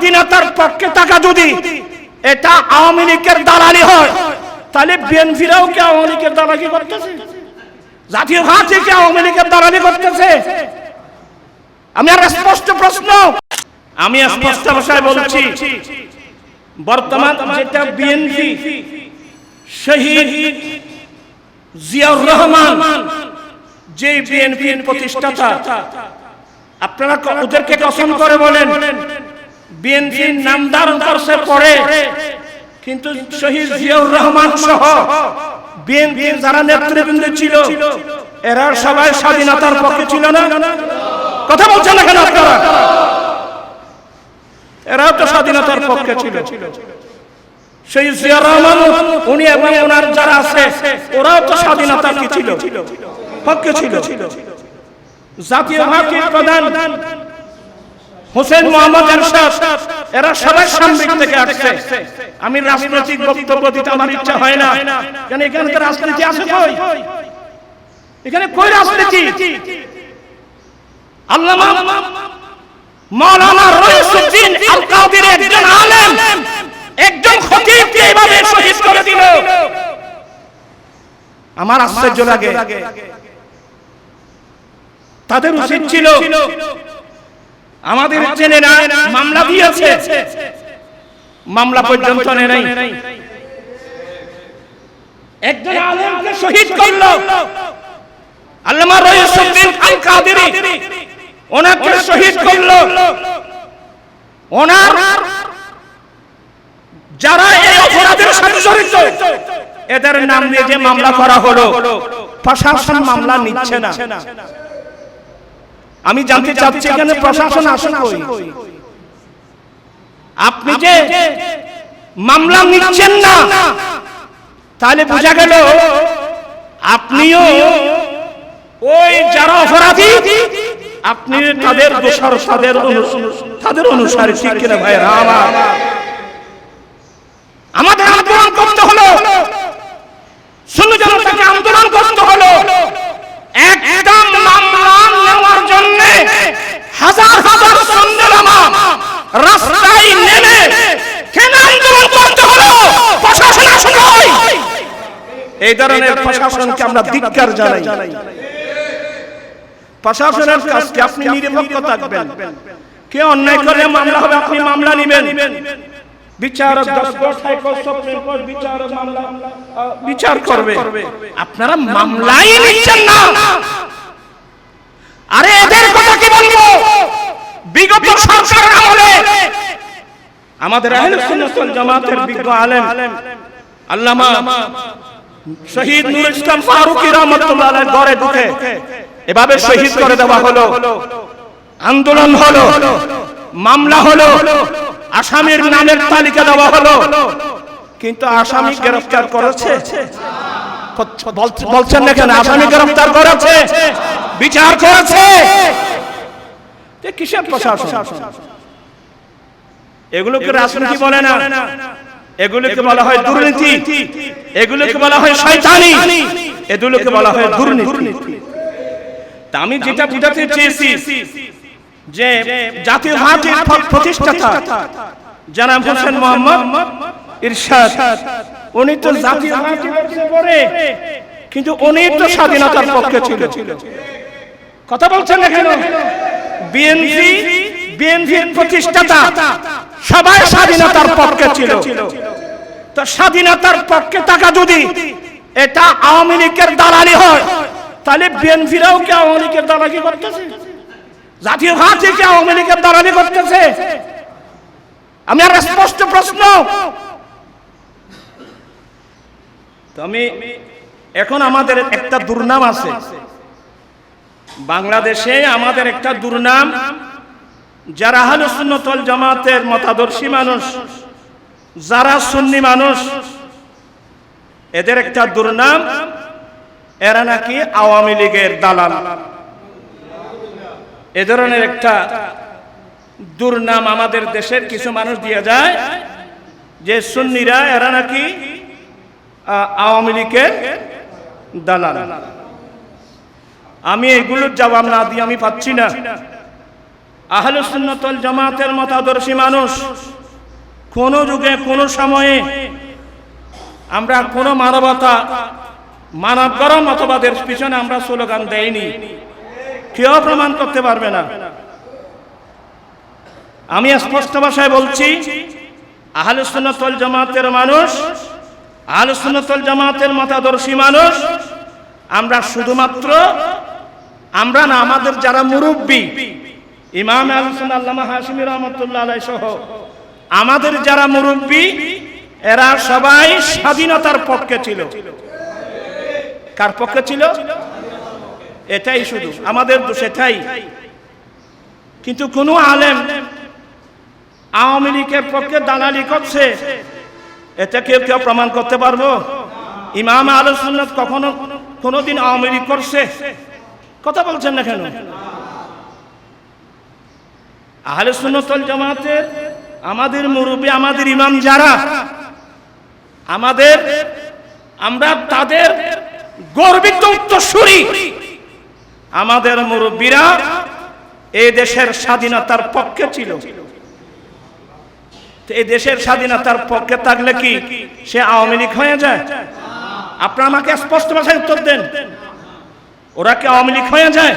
স্বাধীনতার পক্ষে থাকা যদি এটা আওয়ামী লীগের দালালি হয়, তাহলে বিএনপিরাও কি আওয়ামী লীগের দালালি করতেছে? জাতীয় ঘাটে কি আওয়ামী লীগের দালালি করতেছে? আমি আর স্পষ্ট প্রশ্ন, আমি স্পষ্ট ভাষায় বলছি, বর্তমান যেটা বিএনপি শহীদ জিয়াউর রহমান যে বিএনপির প্রতিষ্ঠাতা, আপনারা ওদেরকে কসম করে বলেন বিএনপির নাম ধারণ করছে পরে। কিন্তু শহীদ জিয়াউর রহমান সহ বিএনপির যারা নেতৃবৃন্দ ছিল এরা সবাই স্বাধীনতার পক্ষে ছিল না। কথা বলছেন না কেন আপনারা? এরাও তো স্বাধীনতার পক্ষে ছিল। সেই জিয়া রহমান উনি এবং ওনার যারা আছে ওরাও তো স্বাধীনতার কি ছিল। পক্ষে ছিল। জাতীয় পার্টির প্রধান হোসেন মোহাম্মদ এরশাদ এরা সবাই সামরিক থেকে আসছে। আমি রাজনৈতিক বক্তব্য দিতে আমার ইচ্ছা হয় না। কেন এখানে তো রাজনীতি আছে কই? এখানে কই রাজনীতি? আল্লামা মাওলানা আল কাদের একজন আলেম। একজন খতিবকে এইভাবে শহীদ করে দিল। আমার আশ্চর্য লাগে। তাদের উচিত ছিল আমাদের চেনেরা মামলা দিয়েছে। মামলা পর্যন্ত নাই। একজন আলেমকে শহীদ করল। আল্লামা রইসুদ্দিন আল কাদেরি। ওনাকে শহীদ করল। ওনার যারা এই অপরাধের সাথে জড়িত এদের নাম দিয়ে যে মামলা করা হলো প্রশাসন মামলা নিচ্ছে না। আমি জানতে চাচ্ছি এখানে প্রশাসন আসুন কই? আপনি যে মামলা নিচ্ছেন না তাহলে বোঝা গেল আপনিও ওই যারা অপরাধী আপনি তাদের দোষর তাদের তাদের অনুসারে ঠিক কিনা ভাই আমার আমাদের আন্দোলন করতে হলো শুধু জনতাকে আন্দোলন করতে হলো একদম মামলা নেওয়ার জন্য হাজার হাজার সন্দেলামা রাস্তায় নেমে কেন আন্দোলন করতে হলো। প্রশাসন আসুন এই ধরনের প্রশাসনকে আমরা ধিক্কার জানাই। প্রশাসনের কাজকে আপনি নিরপেক্ষ থাকবেন। কে অন্যায় করলে মামলা হবে আপনি মামলা নেবেন। বিচারক বিচার করবে। আপনারা মামলাই নিচ্ছেন না। আরে এদের কথা কি বলব? বিগত সরকারের আমলে আমাদের জামাতের বিজ্ঞ আলেম আল্লামা শহীদ নূর ইসলাম ফারুকী রহমাতুল্লাহ ঘরে ঢুকে এভাবে শহীদ করে দেওয়া হলো। আন্দোলন হলো। মামলা হলো। আসামির নামের তালিকা দেওয়া হলো। কিন্তু আসামি গ্রেফতার করেছে। বলছেন না কেন? আসামি গ্রেফতার করেছে। বিচার করেছে। কিসের প্রশাসন? এগুলোকে রাজনীতি বলে না? এগুলোকে বলা হয় দুর্নীতি। এগুলোকে বলা হয় শয়তানি। এগুলোকে বলা হয় দুর্নীতি। তা আমি যেটা বুঝাতে চেয়েছি যে জাতীয় পার্টির প্রতিষ্ঠাতা জনাব হোসেন মোহাম্মদ ইরশাদ। উনি তো জাতীয় পারে কিন্তু উনি তো স্বাধীনতার পক্ষে ছিল কথা বলছেন না কেন? বিএনপি বিএনপির প্রতিষ্ঠাতা। সবাই স্বাধীনতার পক্ষে ছিল। তো স্বাধীনতার পক্ষে থাকা যদি এটা আওয়ামী লীগের দালালি হয় তাহলে বিএনপিরাও কি আওয়ামী লীগের দালালি করতেছে? জাতীয় ঘাটে কি আওয়ামী লীগের দালালি করতেছে? আমি আর স্পষ্ট প্রশ্ন। আমি এখন আমাদের একটা দুর্নাম আছে। বাংলাদেশে আমাদের একটা দুর্নাম যারা আহলে সুন্নাত ওয়াল জামাতের মতাদর্শী মানুষ, যারা সুন্নি মানুষ, এদের একটা দুর্নাম, এরা নাকি আওয়ামী লীগের দালাল। এ ধরনের একটা দুর্নাম আমাদের দেশের কিছু মানুষ দিয়ে যায়, যে সুন্নিরা এরা নাকি আওয়ামী লীগের দালাল। আমি এগুলোর জবাব না দিয়ে আমি পাচ্ছি না। আহলে সুন্নতল জামাতের মতাদর্শী মানুষ কোন যুগে, কোন সময়ে আমরা কোন মানবতা মানব গরম মতবাদের পিছনে আমরা স্লোগান দেইনি। কেউ প্রমাণ করতে পারবে না। আমি স্পষ্ট ভাষায় বলছি, আহলে সুন্নতল জামাতের মানুষ, আহলে সুন্নতল জামাতের মতাদর্শী মানুষ, আমরা শুধুমাত্র, আমরা না, আমাদের যারা মুরব্বী ইমাম আলসান আল্লামা হাসিমি রহমতুল্লাহ সহ আমাদের যারা মুরব্বী, এরা সবাই স্বাধীনতার পক্ষে ছিল। কার পক্ষে ছিল? এটাই শুধু। আমাদের দোষ এটাই। কিন্তু কোন আলেম আওয়ামী লীগের পক্ষে দালালি করছে, এটা কেউ কেউ প্রমাণ করতে পারব? ইমাম আলোচনা কখনো কোনোদিন আওয়ামী লীগ করছে? কথা বলছেন না কেন? আহলে সুন্নতল জামাতের আমাদের মুরব্বী, আমাদের ইমাম যারা, আমাদের, আমরা তাদের গর্বিত উত্তরসূরি। আমাদের মুরব্বীরা এই দেশের স্বাধীনতার পক্ষে ছিল। এই দেশের স্বাধীনতার পক্ষে থাকলে কি সে আওয়ামী লীগ হয়ে যায়? আপনারা আমাকে স্পষ্ট ভাষায় উত্তর দেন। ওরা কি আওয়ামী লীগ হয়ে যায়?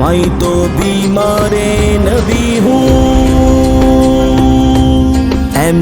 মাই তো বিমারে